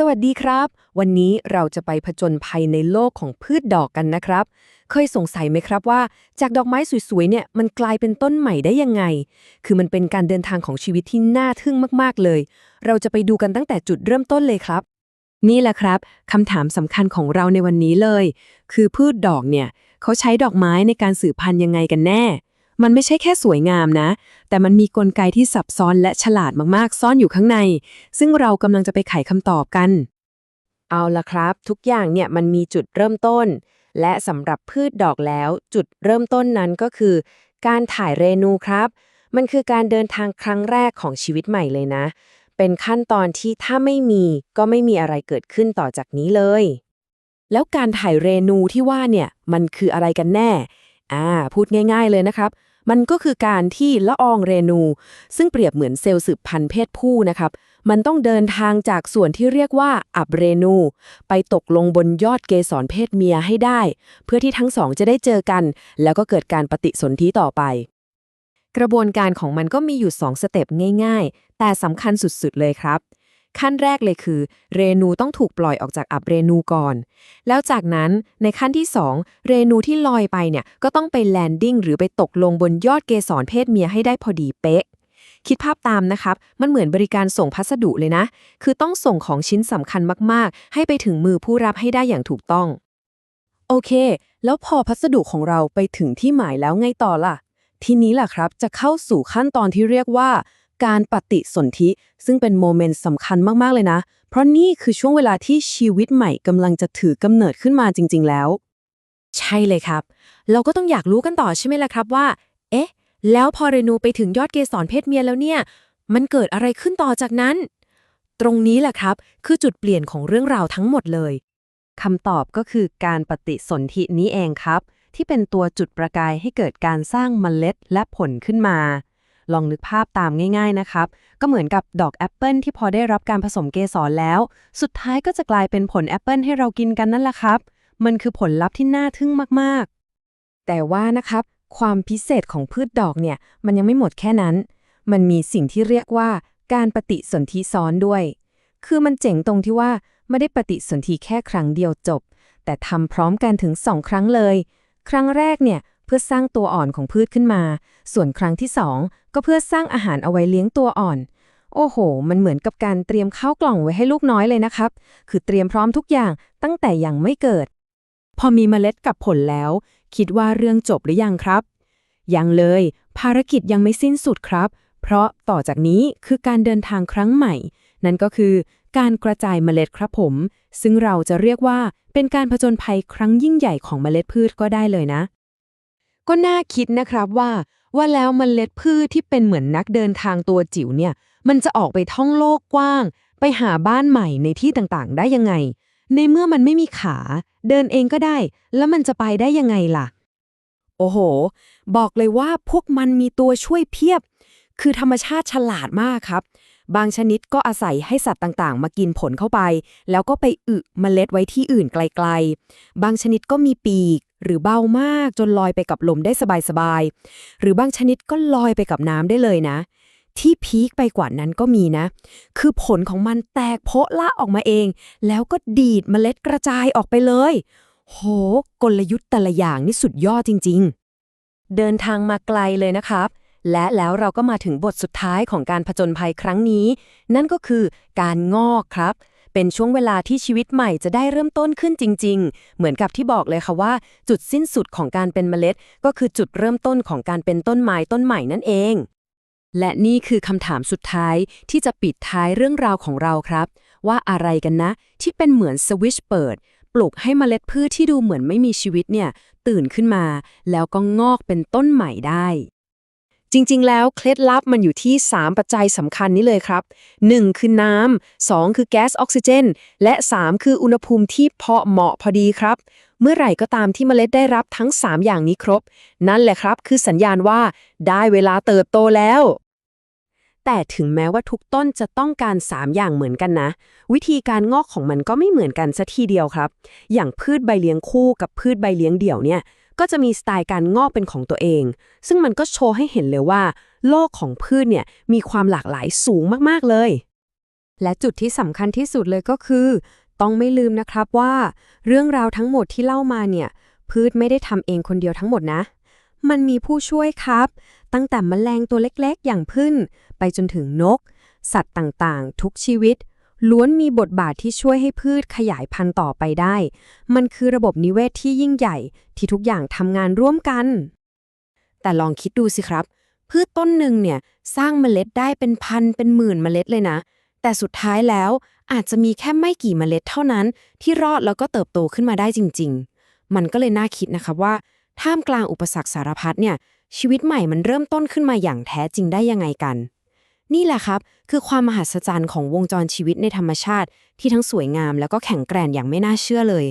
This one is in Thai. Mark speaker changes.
Speaker 1: สวัสดีครับ วันนี้เราจะไปผจญภัยในโลกของพืชดอกกันนะครับ เคยสงสัยไหมครับว่า จากดอกไม้สวยๆเนี่ยมันกลายเป็นต้นใหม่ได้ยังไง คือมันเป็นการเดินทางของชีวิตที่น่าทึ่งมากๆเลย เราจะไปดูกันตั้งแต่จุดเริ่มต้นเลยครับ นี่แหละครับคำถามสำคัญของเราในวันนี้เลย คือพืชดอกเนี่ยเขาใช้ดอกไม้ในการสืบพันธุ์ยังไงกันแน่ มันไม่ใช่แค่สวยงามนะ แต่มันมีกลไกที่ซับซ้อนและฉลาดมากๆ ซ่อนอยู่ข้างใน ซึ่งเรากำลังจะไปไขคำตอบกัน เอาละครับ ทุกอย่างเนี่ยมันมีจุดเริ่มต้น และสำหรับพืชดอกแล้ว จุดเริ่มต้นนั้นก็คือ การถ่ายเรนูครับ มันคือการเดินทางครั้งแรกของชีวิตใหม่เลยนะ เป็นขั้นตอนที่ถ้าไม่มีก็ไม่มีอะไรเกิดขึ้นต่อจากนี้เลย แล้วการถ่ายเรนูที่ว่าเนี่ยมันคืออะไรกันแน่ อ่า พูดง่าย ๆเลยนะครับ มันก็คือการที่ละอองเรนู ซึ่งเปรียบเหมือนเซลล์สืบพันธุ์เพศผู้นะครับ มันต้องเดินทางจากส่วนที่เรียกว่าอับเรนู ไปตกลงบนยอดเกสรเพศเมียให้ได้ เพื่อที่ทั้งสองจะได้เจอกัน แล้วก็เกิดการปฏิสนธิต่อไป กระบวนการของมันก็มีอยู่ 2 สเต็ปง่าย ๆ แต่สำคัญสุดๆเลยครับ ขั้นแรกเลยคือ เรนูต้องถูกปล่อยออกจากอับเรนูก่อน แล้วจากนั้นในขั้นที่ 2 เรนูที่ลอยไปเนี่ยก็ต้องไปแลนดิ้งหรือไปตกลงบนยอดเกสรเพศเมียให้ได้พอดีเป๊ะ คิดภาพตามนะครับ มันเหมือนบริการส่งพัสดุเลยนะ คือต้องส่งของชิ้นสำคัญมากๆ ให้ไปถึงมือผู้รับให้ได้อย่างถูกต้อง โอเค แล้วพอพัสดุของเราไปถึงที่หมายแล้วไงต่อล่ะ ทีนี้ล่ะครับจะเข้าสู่ขั้นตอนที่เรียกว่า การปฏิสนธิ ซึ่งเป็นโมเมนต์สำคัญมาก ๆ เลยนะ เพราะนี่คือช่วงเวลาที่ชีวิตใหม่กำลังจะถือกำเนิดขึ้นมาจริง ๆ แล้ว ใช่เลยครับ เราก็ต้องอยากรู้กันต่อใช่ไหมล่ะครับว่า เอ๊ะ แล้วพอเรนูไปถึงยอดเกสรเพศเมียแล้วเนี่ย มันเกิดอะไรขึ้นต่อจากนั้น ตรงนี้แหละครับ คือจุดเปลี่ยนของเรื่องราวทั้งหมดเลยคำตอบก็คือการปฏิสนธินี้เองครับ ที่เป็นตัวจุดประกายให้เกิดการสร้างเมล็ดและผลขึ้นมา ลองนึกภาพตามง่าย ๆนะครับ ก็เหมือนกับดอกแอปเปิลที่พอได้รับการผสมเกสรแล้ว สุดท้ายก็จะกลายเป็นผลแอปเปิลให้เรากินกันนั่นแหละครับ มันคือผลลัพธ์ที่น่าทึ่งมากๆ แต่ว่านะครับ ความพิเศษของพืชดอกเนี่ย มันยังไม่หมดแค่นั้น มันมีสิ่งที่เรียกว่าการปฏิสนธิซ้อนด้วย คือมันเจ๋งตรงที่ว่าไม่ได้ปฏิสนธิแค่ครั้งเดียวจบ แต่ทำพร้อมกันถึงสองครั้งเลย ครั้งแรกเนี่ย เพื่อสร้างตัวอ่อนของพืชขึ้นมา ส่วนครั้งที่สองก็เพื่อสร้างอาหารเอาไว้เลี้ยงตัวอ่อน โอ้โห มันเหมือนกับการเตรียมข้าวกล่องไว้ให้ลูกน้อยเลยนะครับ คือเตรียมพร้อมทุกอย่างตั้งแต่ยังไม่เกิด พอมีเมล็ดกับผลแล้ว คิดว่าเรื่องจบหรือยังครับ ยังเลย ภารกิจยังไม่สิ้นสุดครับ เพราะต่อจากนี้คือการเดินทางครั้งใหม่ นั่นก็คือการกระจายเมล็ดครับผม ซึ่งเราจะเรียกว่าเป็นการผจญภัยครั้งยิ่งใหญ่ของเมล็ดพืชก็ได้เลยนะ ก็น่าคิดนะครับว่า ว่าแล้วมเมล็ดพืชที่เป็นเหมือนนักเดินทางตัวจิ๋วเนี่ย มันจะออกไปท่องโลกกว้าง ไปหาบ้านใหม่ในที่ต่างๆ ได้ยังไง ในเมื่อมันไม่มีขา เดินเองก็ได้ แล้วมันจะไปได้ยังไงล่ะ โอ้โห บอกเลยว่าพวกมันมีตัวช่วยเพียบ คือธรรมชาติฉลาดมากครับ บางชนิดก็อาศัยให้สัตว์ต่างๆ มากินผลเข้าไป แล้วก็ไปอึเมล็ดไว้ที่อื่นไกลๆ บางชนิดก็มีปีก หรือเบ้ามากจนลอยไปกับลมได้สบายๆ หรือบางชนิดก็ลอยไปกับน้ำได้เลยนะ ที่พีคไปกว่านั้นก็มีนะ คือผลของมันแตกโพะละออกมาเอง แล้วก็ดีดเมล็ดกระจายออกไปเลย โห กลยุทธ์แต่ละอย่างนี่สุดยอดจริง ๆ เดินทางมาไกลเลยนะครับ และแล้วเราก็มาถึงบทสุดท้ายของการผจญภัยครั้งนี้ นั่นก็คือการงอกครับ เป็นช่วงเวลาที่ชีวิตใหม่จะได้เริ่มต้นขึ้นจริง ๆ เหมือนกับที่บอกเลยค่ะว่า จุดสิ้นสุดของการเป็นเมล็ด ก็คือจุดเริ่มต้นของการเป็นต้นไม้ต้นใหม่นั่นเอง และนี่คือคำถามสุดท้ายที่จะปิดท้ายเรื่องราวของเราครับ ว่าอะไรกันนะ ที่เป็นเหมือนสวิชเปิดปลุกให้เมล็ดพืชที่ดูเหมือนไม่มีชีวิตเนี่ย ตื่นขึ้นมา แล้วก็งอกเป็นต้นใหม่ได้ จริงๆ แล้วเคล็ดลับมันอยู่ที่ 3 ปัจจัยสำคัญนี้เลยครับ 1. คือน้ำ 2. คือแก๊สออกซิเจน และ 3. คืออุณหภูมิที่พอเหมาะพอดีครับ เมื่อไหร่ก็ตามที่เมล็ดได้รับทั้ง 3 อย่างนี้ครบ นั่นแหละครับ คือสัญญาณว่าได้เวลาเติบโตแล้ว แต่ถึงแม้ว่าทุกต้นจะต้องการ 3 อย่างเหมือนกันนะ วิธีการงอกของมันก็ไม่เหมือนกันซะทีเดียวครับ อย่างพืชใบเลี้ยงคู่กับพืชใบเลี้ยงเดี่ยวเนี่ย ก็จะมีสไตล์การงอกเป็นของตัวเอง ซึ่งมันก็โชว์ให้เห็นเลยว่า โลกของพืชเนี่ยมีความหลากหลายสูงมากๆเลย
Speaker 2: และจุดที่สำคัญที่สุดเลยก็คือ ต้องไม่ลืมนะครับว่า เรื่องราวทั้งหมดที่เล่ามาเนี่ย พืชไม่ได้ทำเองคนเดียวทั้งหมดนะ มันมีผู้ช่วยครับ ตั้งแต่แมลงตัวเล็กๆ อย่างพึ่งไปจนถึงนก สัตว์ต่างๆ ทุกชีวิต ล้วนมีบทบาทที่ช่วยให้พืชขยายพันธุ์ต่อไปได้ มันคือระบบนิเวศที่ยิ่งใหญ่ ที่ทุกอย่างทำงานร่วมกัน
Speaker 1: แต่ลองคิดดูสิครับ พืชต้นหนึ่งเนี่ยสร้างเมล็ดได้เป็นพันเป็นหมื่นเมล็ดเลยนะ แต่สุดท้ายแล้วอาจจะมีแค่ไม่กี่เมล็ดเท่านั้น ที่รอดแล้วก็เติบโตขึ้นมาได้จริง ๆ มันก็เลยน่าคิดนะครับว่า ท่ามกลางอุปสรรคสารพัดเนี่ยชีวิตใหม่มันเริ่มต้นขึ้นมาอย่างแท้จริงได้ยังไงกัน นี่แหละครับ คือความมหัศจรรย์ของวงจรชีวิตในธรรมชาติ ที่ทั้งสวยงามแล้วก็แข็งแกร่งอย่างไม่น่าเชื่อเลย